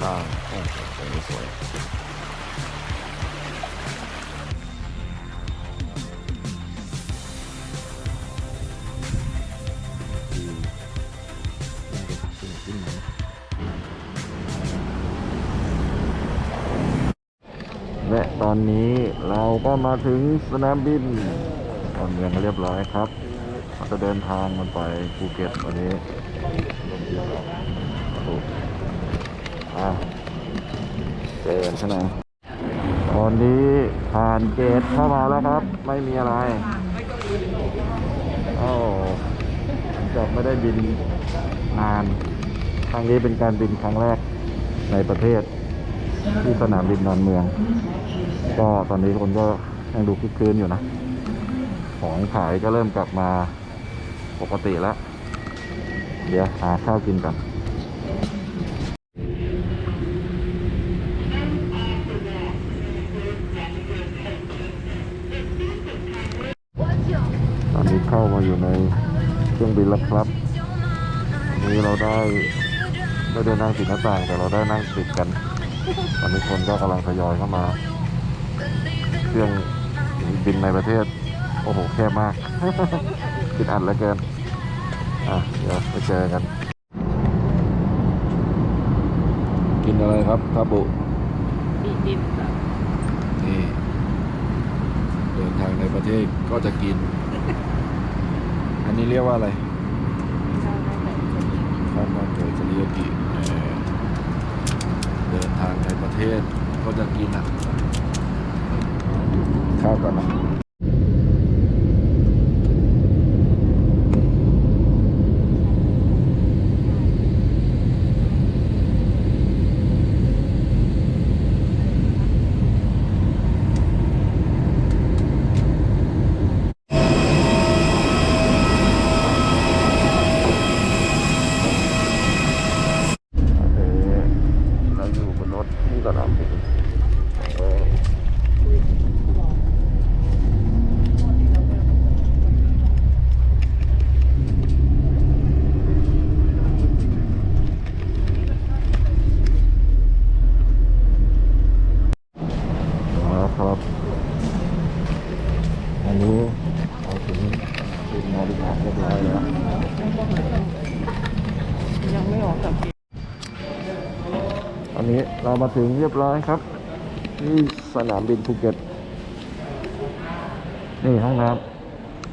ข้างโอ้โหตรงนี้สวยและตอนนี้เราก็มาถึงสนามบินตอนเมืองเรียบร้อยครับ เราจะเดินทางมันไปภูเก็ตวันนี้ อะเจอกันข้างในตอนนี้ผ่านเกตเข้ามาแล้วครับ ไม่มีอะไรโอ้จากไม่ได้บินนาน ครั้งนี้เป็นการบินครั้งแรกในประเทศ ที่สนามบินดอนเมือง ก็ตอนนี้คนก็ยังดูคึกคืนอยู่นะ ของขายก็เริ่มกลับมาปกติแล้ว เดี๋ยวหาข้าวกินกัน ตอนนี้เข้ามาอยู่ใน เครื่องบินแล้วครับ นี้เราได้ไม่ได้นั่งติดหน้าต่าง แต่เราได้นั่งติดกันตอนนี้คนก็กำลังทยอยเข้ามา เครื่องบินในประเทศ โอ้โหแคบมากคิดอัดเหลือเกินอะเดี๋ยวไปเจอกัน กินอะไรครับคาบุบีบิมค่ะนี่เดินทางในประเทศก็จะกิน อันนี้เรียกว่าอะไรข้าวหน้าไก่เทริยากิเอ่เดินทางในประเทศก็จะกินอะข้าวกันนะเออเราอยู่บนรถที่สนามบินเออมาครับ อันนี้เอาถึงบินบริการเรียบร้อยแล้ว ยังไม่ออกจาก อันนี้เรา มาถึงเรียบร้อยครับที่สนามบินภูเก็ต นี่ห้องน้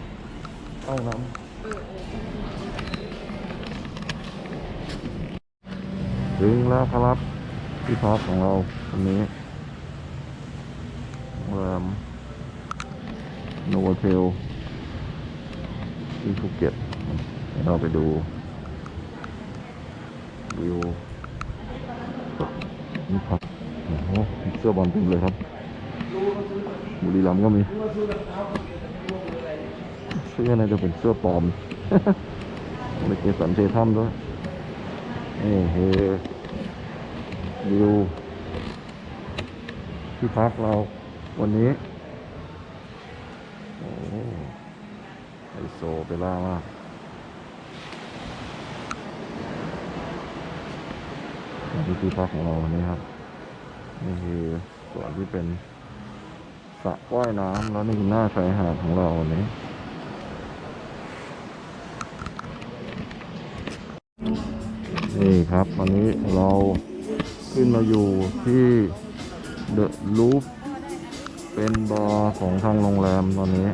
ำห้องน้ำถึงแล้วครับที่พักของเราวันนี้โรงแรมโนวเทลที่ภูเก็ตเราไปดูวิว นี่ครับโอ้โหเสื้อบอลเต็มเลยครับ บุรีรัมย์ก็มี เสื้อน่าจะเป็นเสื้อปลอมในเกสันเททัมด้วยนี่เฮวิวที่พักเราวันนี้ โอ้ไฮโซเปล่ามาก นี่คือพักของเราวันนี้ครับ นี่คือส่วนที่เป็นสระว่ายน้ำแล้วนี่คือหน้าชายหาดของเราวันนี้นี่ครับวันนี้เราขึ้นมาอยู่ที่เดอะลูปเป็นบอร์ของทางโรงแรมตอนนี้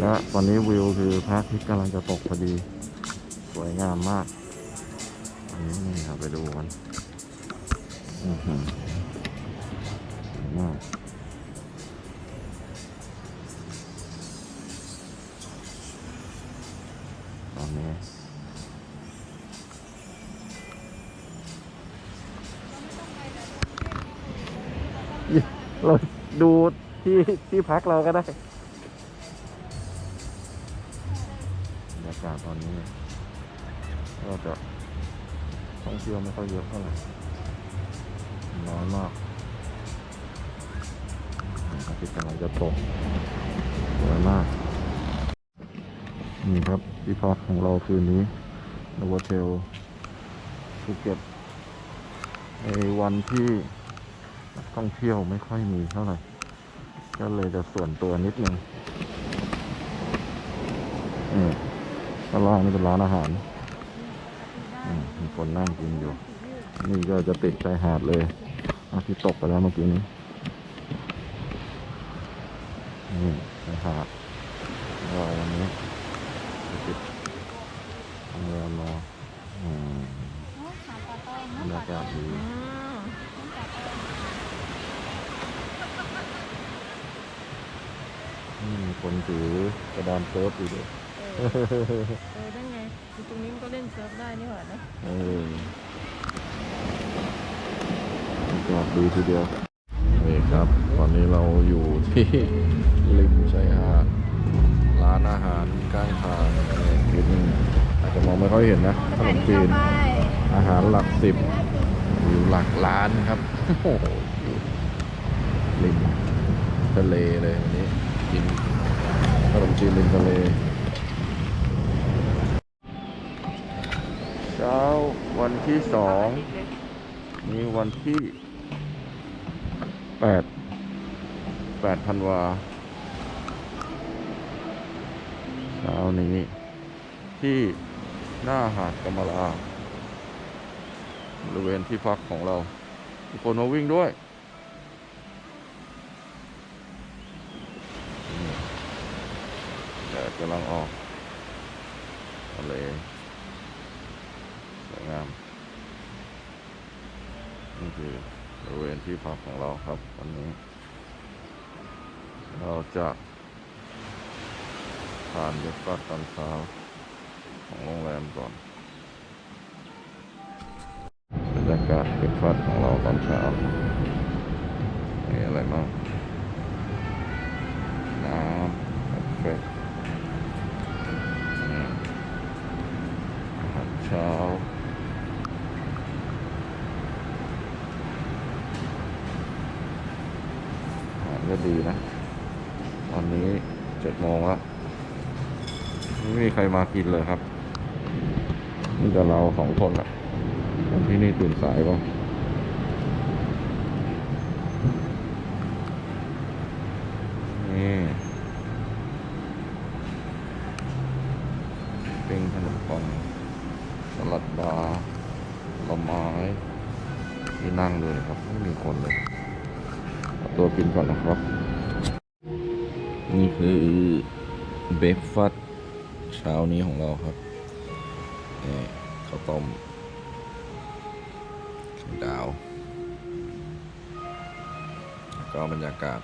และตอนนี้วิวคือพระอาทิตย์กำลังจะตกพอดี สวยงามมาก นนี้นี่ครับไปดูกันอื้อหือสวยมากตอนนี้เราดูที่ที่พักเราก็ได้บรรยากาศตอนนี้ก็จะ ท่องเที่ยวไม่ค่อยเยอะเท่าไหร่น้อยมากอาทิตย์กำลังจะตกสวยมาก นี่ครับที่พักของเราคืนนี้นวเทลภูเก็ตในวันที่ท่องเที่ยวไม่ค่อยมีเท่าไหร่ ก็เลยจะส่วนตัวนิดนึงนี่ข้างล่างนี่เป็นร้านอาหาร มีคนนั่งกินอยู่ นี่ก็จะติดชายหาดเลยที่ตกไปแล้วเมื่อกี้นี้ นี่ชายหาดราวันนี้ติดโรงแรมออืมบรรยากาศดีนี่มีคนถือกระดานเซิร์ฟอยู่ด้วยเออด้ไง ตรงนี้มันก็เล่นเซิร์ฟได้นี่หว่านะเออจอดดูทีเดียวนี่ครับ ตอนนี้เราอยู่ที่ริมชายหาดร้านอาหารข้างทางนี่นิดนึงอาจจะมองไม่ค่อยเห็นนะขนมจีนอาหารหลักสิบอยู่หลักล้านครับโอ้โหอยู่ริมทะเลเลยวันนี้กินขนมจีนริมทะเล ที่สองนี่วันที่แปดแปดธันวาเช้านี้ ที่หน้าหาดกำมะลาบริเวณที่พักของเรามีคนมาวิ่งด้วยนี่แดดกำลังออกทะเลสวยงาม นี่คือบริเวณที่พักของเราครับ วันนี้ เราจะทานเบรกฟาสต์ตอนเช้าของโรงแรมก่อนบรรยากาศเบรกฟาสต์ของเราตอนเช้ามีอะไรบ้างน้ำกาแฟอืมอาหารเช้า อาหารก็ดีนะ ตอนนี้เจ็ดโมงแล้วไม่มีใครมากินเลยครับนี่แต่เราสองคนอะคนที่นี่ตื่นสายป่ะนี่เป็นขนมปังสลัดบาร์ผลไม้ที่นั่งเลยครับ ไม่มีคนเลย ตัวกินก่อนนะครับ คือเบรกฟาสต์เช้านี้ของเราครับนี่ข้าวต้มไข่ดาวแล้วก็บรรยากาศ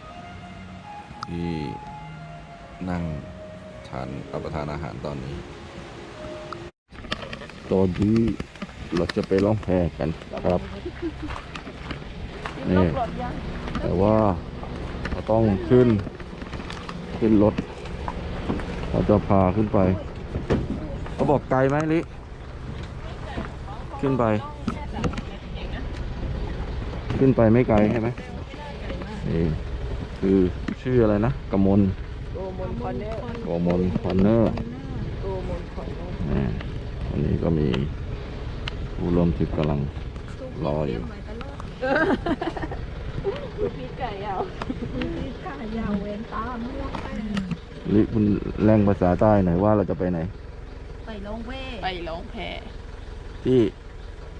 ที่นั่งทานรับประทานอาหารตอนนี้ ตอนนี้เราจะไปล่องแพกันครับนี่ยแต่ว่าเราต้องขึ้น ขึ้นรถเราจะพาขึ้นไปเขาบอกไกลไหมลิ ขึ้นไป ขึ้นไปไม่ไกลใช่ไหมนี่คือชื่ออะไรนะกมลโกมนคอนเนอร์กมลคอนเนอร์โกมนคอนเนอร์อ่าวันนี้ก็มีผู้ร่วมทริปกำลังรออยู่พีไก่ ยาวลิคุณแรงภาษาใต้หน่อยว่าเราจะไปไหน ไปลงเว่ไปร้องแพที่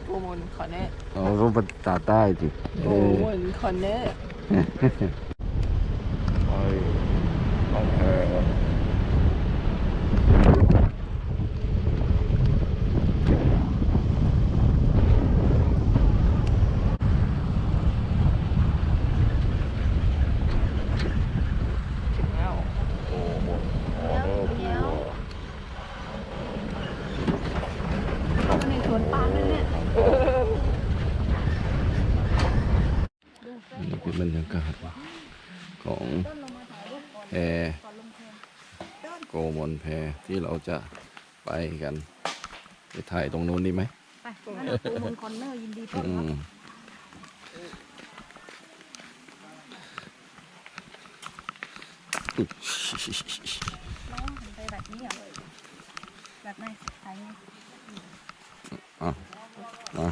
โกมนคอนเนอร์เราก็ภาษาใต้สิโกมนคอนเนอร์ไปล่องแพครับโอ้โหโอ้โห ในสวนปาล์มนั่นเนี่ย นี่คือบรรยากาศของแพโกมลแพ ที่เราจะไปกัน ไปถ่ายตรงนู้นดีไหมไปปูมุนคอนเนอร์ยินดีต้อนอืรับมน้องหันไปแบบนี้อะจัดหน่อยถ่ายไง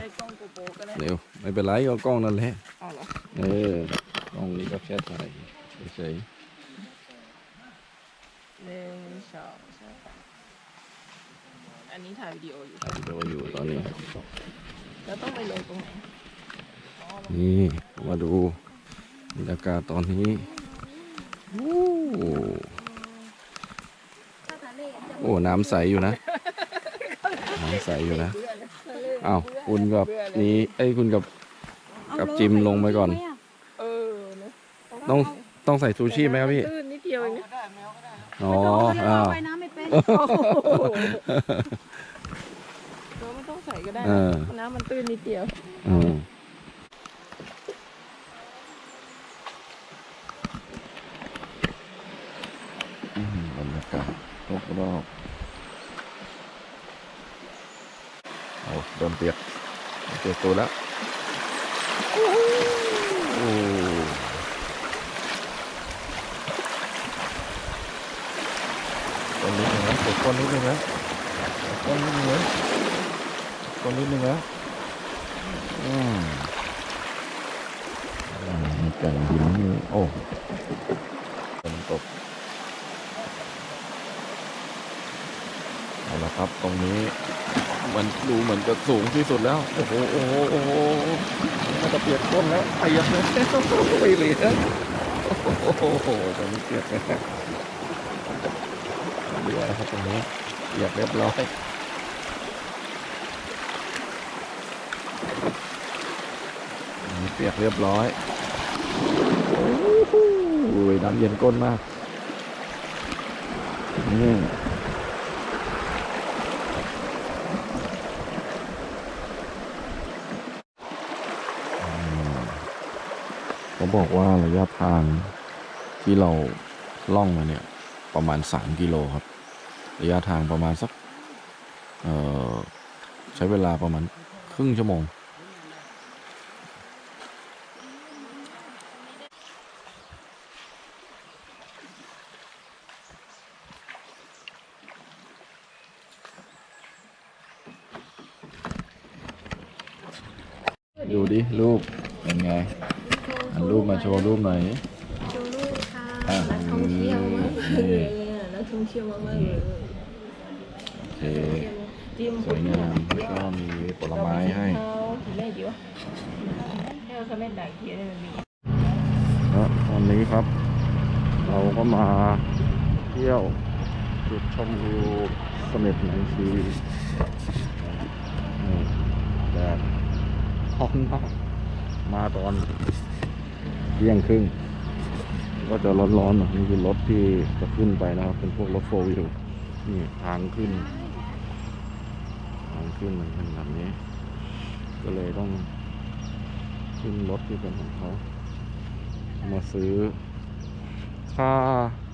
ใช้กล้องโกโปรก็ได้เร็วไม่เป็นไรเอากล้องนั่นแหละ เอาเหรอ เออกล้องนี้ก็แค่ถ่ายเฉยหนึ่งสองสามอันนี้ถ่ายวิดีโออยู่ ๆถ่ายวิดีโออยู่ตอนนี้ แล้วต้อง ไปลงตรงไหนนี่มาดูบรรยากาศตอนนี้โอ้ถ้าทะเลจะโอ้น้ำใสอยู่นะ น้ำใสอยู่นะอ้าวคุณกับนี้ไอ้ยคุณกับกับจิมลงไปก่อนเออนะต้องต้องใส่ซูชิไหมครับพี่ตื้นนิดเดียวเองนะอ๋ออ๋ออ้าวว่ายน้ำไม่เป็น เราไม่ต้องใส่ ก็ได้เอนะอน้ำมันตื้นนิดเดียว อืมอืมบรรยากาศรอบรอบๆโอ้โดนเปียกเปียกตัวแล้วโอ้ต้นนิดนึงนะเปียกต้นนิดนึงนะต้นนิดนึงนะ ต้นนิดนึงนะอืมอ่ามีไก่หินนี่โอ้ฝนตกเอาละครับตรงนี้ มันดูเหมือนจะสูงที่สุดแล้ว โอ้โหโอ้โหโอ้โหน่าจะเปียกต้นแล้วเปียกเลยไม่เหลือโอ้โหตรงนี้เปียกแล้วเหลือครับตรงนี้เปียกเรียบร้อย อันนี้ เปียกเรียบร้อยโอ้โหน้ำเย็นก้นมากนี่เขาบอกว่าระยะทางที่เราล่องมาเนี่ย ประมาณ 3 กิโลครับ ระยะทางประมาณสักใช้เวลาประมาณครึ่งชั่วโมง ดูดิ รูป เป็นไงอันรูป มาโชว์รูปหน่อยโชว์ลูกค่ะอะนักท่องเที่ยวมากนี่เลยอะนักท่องเที่ยวมากๆเลยโอเคจิ้มสวยงามแล้วก็มีผลไม้ให้เอากี่เล่ดีวะให้เราเขาเล่นด่างเทียนให้มันมีแล้วตอนนี้ครับ เราก็มาเที่ยวจุดชมวิวเสม็ดหนังชีนี่แดดร้อนมากมาตอน เที่ยงครึ่ง ก็จะร้อนๆหน่อยนี่คือรถที่จะขึ้นไปนะครับ เป็นพวกรถโฟวิวนี่ทางขึ้น ทางขึ้นมันเป็นแบบนี้ ก็เลยต้องขึ้นรถที่เป็นของเขา มาซื้อ ค่า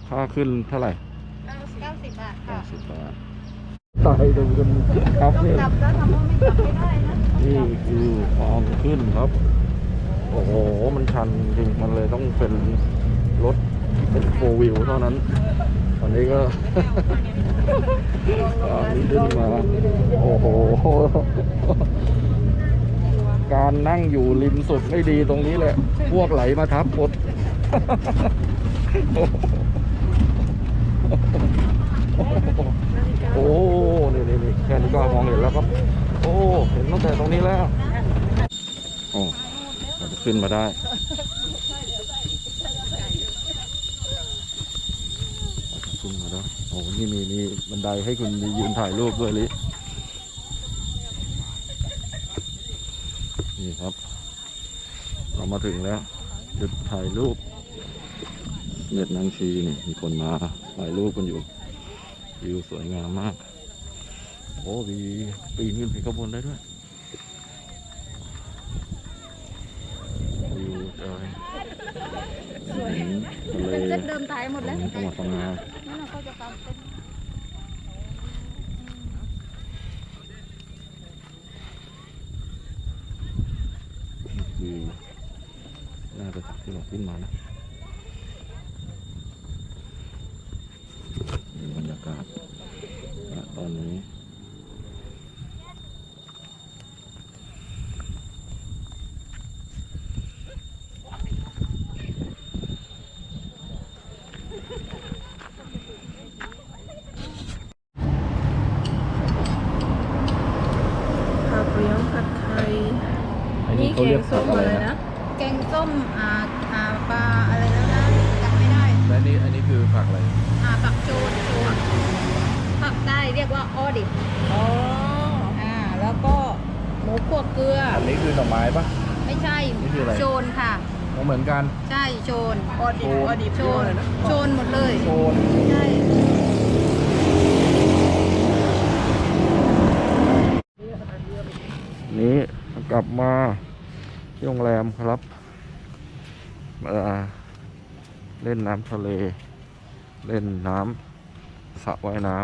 ค่าขึ้นเท่าไหร่เก้าสิบบาทห้าค่ะสิบบาทตายดูกันครับต้องเนี่ยจับแล้วทำว่าไม่จับไม่ได้นะ นี่คือความขึ้นครับ โอ้โห มันชันจริง มันเลยต้องเป็นรถเป็นโฟวิวเท่านั้น ตอนนี้ก็ ตอนนี้ขึ้นมา โอ้โห การนั่งอยู่ริมสุดไม่ดีตรงนี้แหละ พวกไหลมาทับหมดโอ้นี่นี่นี่แค่นี้ก็มองเห็นแล้วครับ โอ้ เห็นตั้งแต่ตรงนี้แล้ว โอ้ ขึ้นมาได้ ขึ้นมาแล้วโอ้นี่มีมีบันไดให้คุณยืนถ่ายรูปด้วยลินี่ครับ เรามาถึงแล้ว จุดถ่ายรูปเม็ดนางชีนี่มีคนมาถ่ายรูปกันอยู่ วิวสวยงามมาก โอ้มีปีนขึ้นไปข้างบนได้ด้วย วิวเอยเห็นทะเล เป็นเจ็ดเดิมตายหมด ข แล้ อวงจังหวัดพังงาน่าจะกำเป็นวิวน่าจะจากที่หลอกขึ้นมานะนี่บรรยากาศณตอนนี้ เขาเรียกผักอะไรนะแกงส้มอ่าอ่าปลาอะไรแล้วนะจำไม่ได้และนี่อันนี้คือผักอะไรอ่าผักโจนโจนผักใต้เรียกว่าออดิบอ๋ออ่าแล้วก็หมูคั่วเกลืออันนี้คือหน่อไม้ปะ ไม่ใช่นี่คืออะไร โจนค่ะ เหมือนกัน ใช่โจนออดิบออดิบโจเรียกว่าอะนไรนะโจนหมดเลยโซนใช่นี้กลับมา ที่โรงแรมครับมาเล่นน้ำทะเล เล่นน้ำสระว่ายน้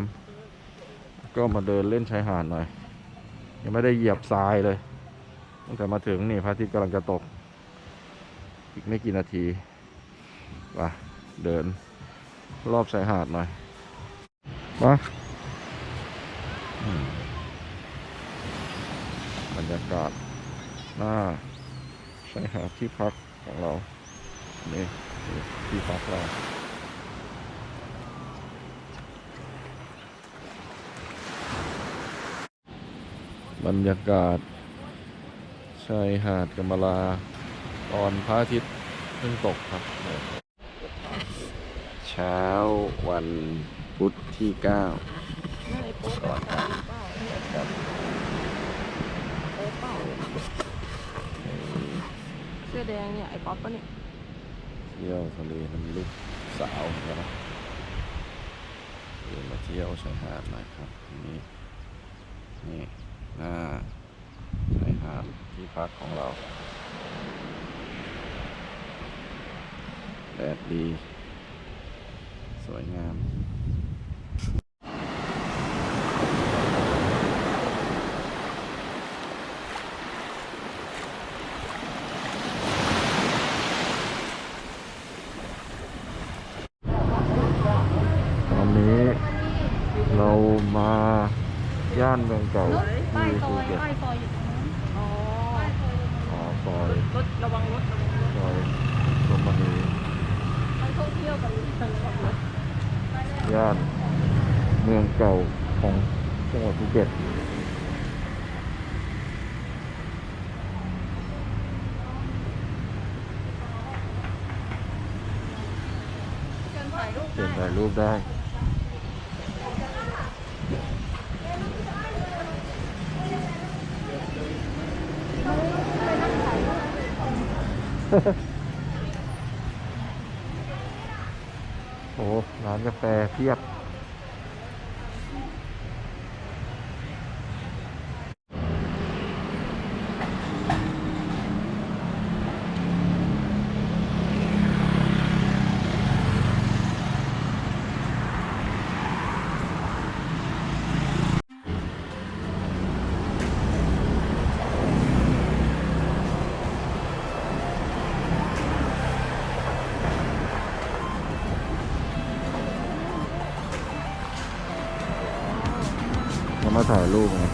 ำก็มาเดินเล่นชายหาดหน่อย ยังไม่ได้เหยียบทรายเลยตั้งแต่มาถึงนี่พระอาทิตย์กำลังจะตก อีกไม่กี่นาทีไปเดินรอบชายหาดหน่อยมาบรรยากาศหน้า ชายหาดที่พักของเรานี่ที่พักเราบรรยากาศชายหาดกำมะลา ตอนพระอาทิตย์เพิ่งตกครับ เช้าวันพุธที่ 9 ก่อนเปล่าโป๊ะเปล่าเสื้อแดงเนี่ย ไอ้ป๊อปปะเนี่ยเที่ยวทะเลน้ำลึกสาวนะครับเดินมาเที่ยวชายหาดหน่อยครับนี่นี่หน้าชายหาดที่พักของเราแดดดี สวยงาม ตอนนี้เรามาย่านเมืองเก่า นู้นป้าย ที่ ซ ภู อย เก็ต ป้ายซอยอยู่ตรงนู้น อ๋อ ป้ายซอยอยู่ตรงนู้น อ๋อซอย รถระวังรถระวังรถ ซอยลมมณี มันท่องเที่ยวกันกันระวังรถ ย่านเมืองเก่าของจังหวัดภูเก็ต เชิญ ถ่ายรูปเก็บได้ถ่ายรูปได้โอ้ร้านกาแฟเพียบ ถ่ายรูปไง